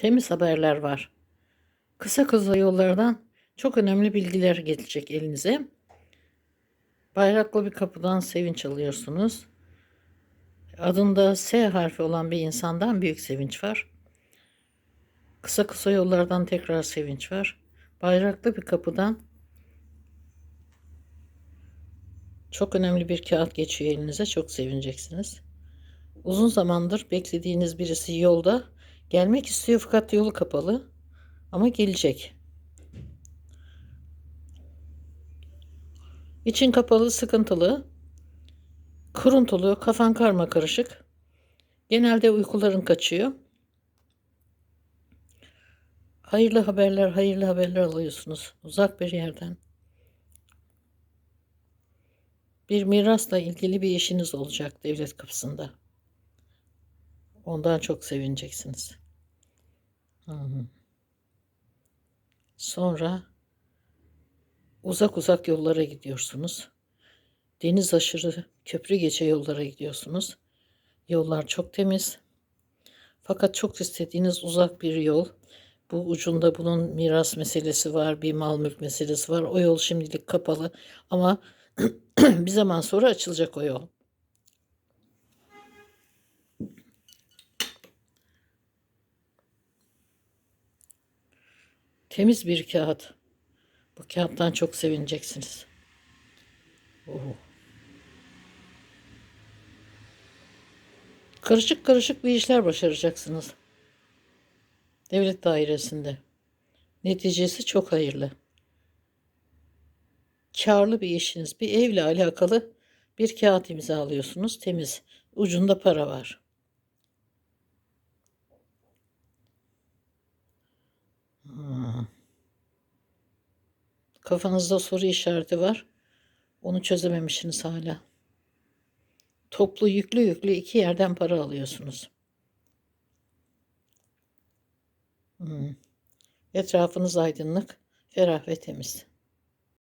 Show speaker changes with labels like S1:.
S1: Temiz haberler var. Kısa kısa yollardan çok önemli bilgiler gelecek elinize. Bayraklı bir kapıdan sevinç alıyorsunuz. Adında S harfi olan bir insandan büyük sevinç var. Kısa kısa yollardan tekrar sevinç var. Bayraklı bir kapıdan çok önemli bir kağıt geçiyor elinize. Çok sevineceksiniz. Uzun zamandır beklediğiniz birisi yolda gelmek istiyor fakat yolu kapalı ama gelecek. İçin kapalı, sıkıntılı, kuruntulu, kafan karma karışık. Genelde uykuların kaçıyor. Hayırlı haberler, hayırlı haberler alıyorsunuz uzak bir yerden. Bir mirasla ilgili bir işiniz olacak devlet kapısında. Ondan çok sevineceksiniz. Sonra uzak uzak yollara gidiyorsunuz. Deniz aşırı köprü geçe yollara gidiyorsunuz. Yollar çok temiz. Fakat çok istediğiniz uzak bir yol. Bu ucunda bunun miras meselesi var, bir mal mülk meselesi var. O yol şimdilik kapalı ama bir zaman sonra açılacak o yol. Temiz bir kağıt. Bu kağıttan çok sevineceksiniz. Oo. Karışık karışık bir işler başaracaksınız. Devlet dairesinde. Neticesi çok hayırlı. Karlı bir işiniz, bir evle alakalı bir kağıt imzalıyorsunuz. Temiz. Ucunda para var. Kafanızda soru işareti var. Onu çözememişsiniz hala. Toplu yüklü yüklü iki yerden para alıyorsunuz. Hmm. Etrafınız aydınlık, ferah ve temiz.